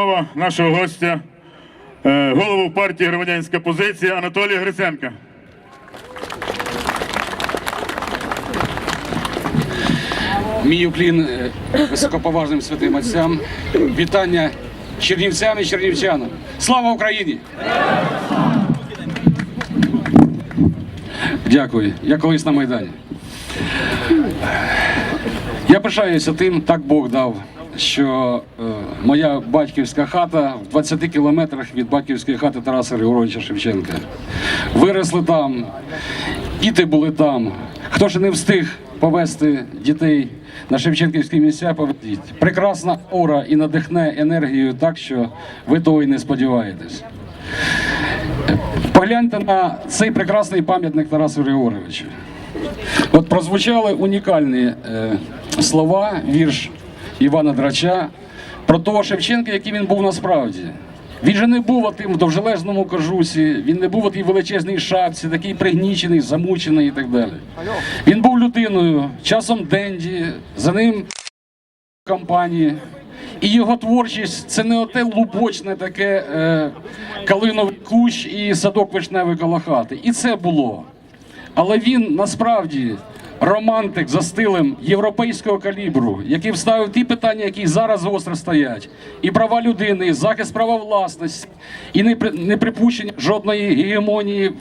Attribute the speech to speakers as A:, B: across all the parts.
A: Слова нашого гостя, е, голову партії громадянська позиція Анатолія Гриценка.
B: Мій уклін е, високоповажним святим отцям. Вітання чернівцям і чернівчанам. Слава Україні! Дякую. Я колись на Майдані. Я пишаюся тим, так Бог дав, що е, моя батьківська хата в 20 кілометрах від батьківської хати Тараса Григоровича Шевченка. Виросли там, діти були там. Хто ще не встиг повести дітей на Шевченківські місця, поведіть. Прекрасна ора і надихне енергією так, що ви того й не сподіваєтесь. Погляньте на цей прекрасний пам'ятник Тарасу Григоровичу. От прозвучали унікальні е, слова, вірш Івана Драча про того Шевченка, який він був насправді. Він же не був отим в довжелезному кожусі, він не був у тій величезній шапці, такий пригнічений, замучений і так далі. Він був людиною, часом денді, за ним компанії. І його творчість це не оте лубочне таке е, калиновий кущ і садок вишневий коло. І це було. Але він насправді романтик за стилем європейського калібру, який вставив ті питання, які зараз гостро стоять: і права людини, і захист права власності, і непри- неприпущення жодної гегемонії в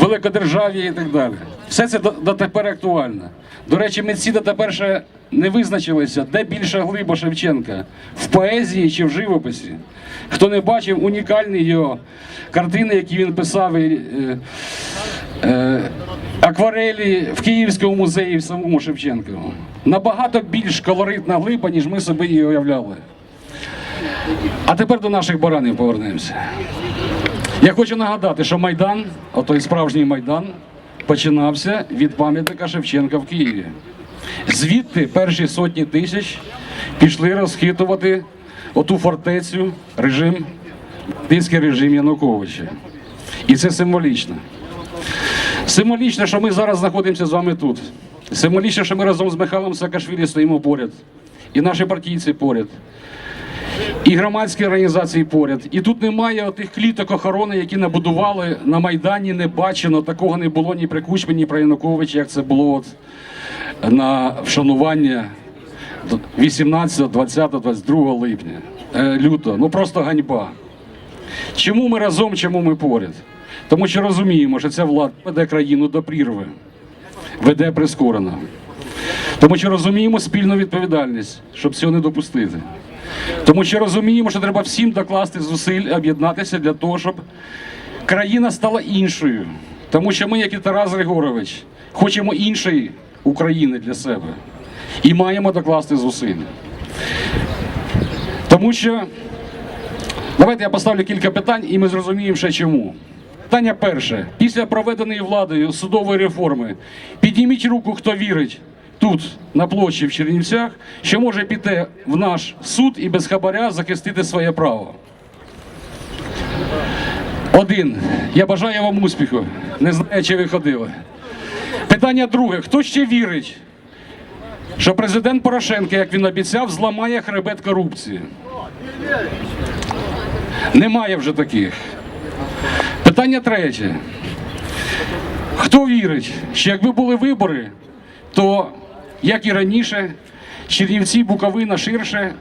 B: великодержаві і так далі. Все це дотепер актуально. До речі, митці дотепер ще не визначилися, де більша глиба Шевченка в поезії чи в живописі. Хто не бачив унікальні його картини, які він писав. і, е, акварелі в Київському музеї в самому Шевченкову. Набагато більш колоритна глиба, ніж ми собі її уявляли. А тепер до наших баранів повернемося. Я хочу нагадати, що Майдан, отой справжній Майдан, починався від пам'ятника Шевченка в Києві. Звідти перші сотні тисяч пішли розхитувати оту фортецю режим, тиський режим Януковича. І це символічно. Символічно, що ми зараз знаходимося з вами тут. Символічно, що ми разом з Михайлом Саакашвілі стоїмо поряд. І наші партійці поряд. І громадські організації поряд. І тут немає тих кліток охорони, які набудували на Майдані. Не бачено, такого не було ні при Кучмі, ні при Януковичі, як це було от на вшанування 18, 20, 22 липня, е, лютого. Ну просто ганьба. Чому ми разом, чому ми поряд? Тому що розуміємо, що ця влада веде країну до прірви, веде прискорено. Тому що розуміємо спільну відповідальність, щоб цього не допустити. Тому що розуміємо, що треба всім докласти зусиль, об'єднатися для того, щоб країна стала іншою. Тому що ми, як і Тарас Григорович, хочемо іншої України для себе і маємо докласти зусиль. Тому що Давайте я поставлю кілька питань, і ми зрозуміємо ще чому. Питання перше: після проведеної владою судової реформи підніміть руку, хто вірить тут, на площі в Чернівцях, що може піти в наш суд і без хабаря захистити своє право. Один. Я бажаю вам успіху. Не знаю, чи ви ходили. Питання друге: хто ще вірить, що президент Порошенко, як він обіцяв, зламає хребет корупції? Немає вже таких. Питання третє. Хто вірить, що якби були вибори, то, як і раніше, Чернівці, Буковина, ширше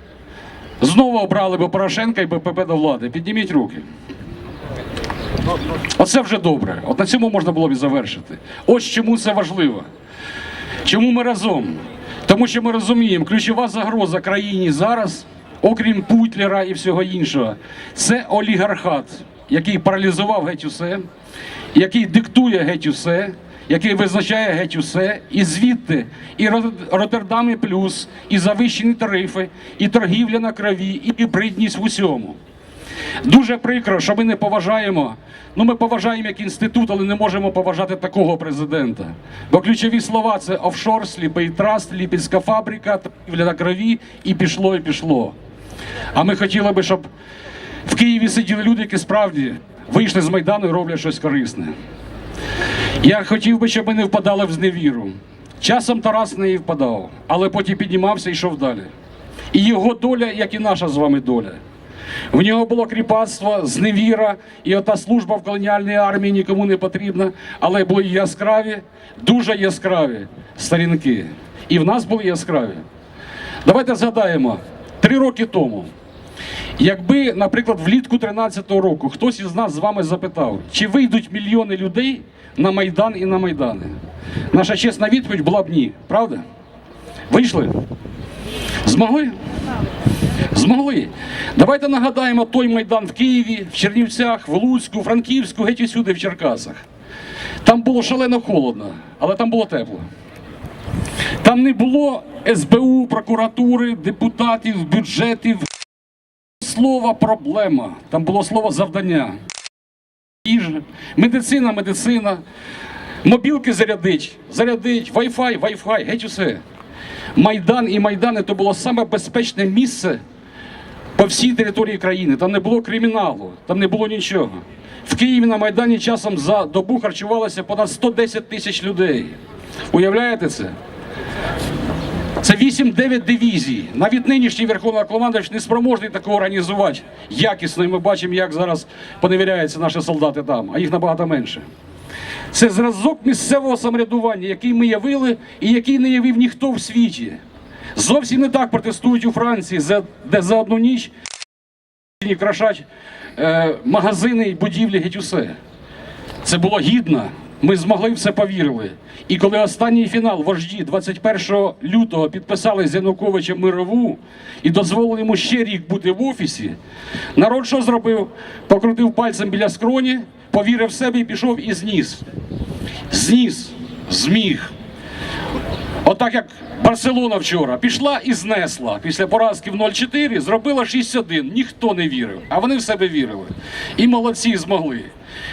B: знову обрали би Порошенка і БПП до влади? Підніміть руки. Оце вже добре. От на цьому можна було б завершити. Ось чому це важливо. Чому ми разом? Тому що ми розуміємо, ключова загроза країні зараз, окрім Путлера і всього іншого, це олігархат, який паралізував геть усе, який диктує геть усе, який визначає геть усе, і звідти і Рот- Роттердам і плюс, і завищені тарифи, і торгівля на крові, і гібридність в усьому. Дуже прикро, що ми не поважаємо. Ну, ми поважаємо як інститут, але не можемо поважати такого президента. Бо ключові слова це офшор, сліпий траст, ліпільська фабрика, торгівля на крові, і пішло, і пішло. А ми хотіли би, щоб в Києві сиділи люди, які справді вийшли з Майдану і роблять щось корисне. Я хотів би, щоб ми не впадали в зневіру. Часом Тарас в неї впадав, але потім піднімався і йшов далі. І його доля, як і наша з вами доля. В нього було кріпацтво, зневіра, і ота служба в колоніальній армії нікому не потрібна, але були яскраві, дуже яскраві сторінки. І в нас були яскраві. Давайте згадаємо, три роки тому. Якби, наприклад, влітку 13-го року хтось із нас з вами запитав, чи вийдуть мільйони людей на Майдан і на Майдани, наша чесна відповідь була б ні, правда? Вийшли? Змогли? Змогли. Давайте нагадаємо той Майдан в Києві, в Чернівцях, в Луцьку, Франківську, геть усюди в Черкасах. Там було шалено холодно, але там було тепло. Там не було СБУ, прокуратури, депутатів, бюджетів. Слова проблема. Там було слово завдання. Їжа, медицина, медицина, мобілки зарядить, зарядить, Wi-Fi, Wi-Fi, геть усе. Майдан і Майдани то було саме безпечне місце по всій території країни. Там не було криміналу, там не було нічого. В Києві на Майдані часом за добу харчувалося понад 110 тисяч людей. Уявляєте це? Це 8-9 дивізій. Навіть нинішній Верховноголовнокомандувач не спроможний такого організувати якісно. І ми бачимо, як зараз поневіряються наші солдати там, а їх набагато менше. Це зразок місцевого самоврядування, який ми явили і який не явив ніхто в світі. Зовсім не так протестують у Франції, де за одну ніч крашать е, магазини і будівлі геть усе. Це було гідно. Ми змогли в це повірили. І коли останній фінал вожді 21 лютого підписали з Януковичем мирову і дозволили йому ще рік бути в офісі, народ що зробив? Покрутив пальцем біля скроні, повірив в себе і пішов і зніс. Зніс, зміг. Отак як Барселона вчора пішла і знесла після поразки в 0-4, зробила 6-1. Ніхто не вірив, а вони в себе вірили. І молодці змогли.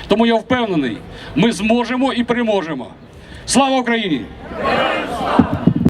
B: Тому я впевнений, ми зможемо і переможемо. Слава Україні!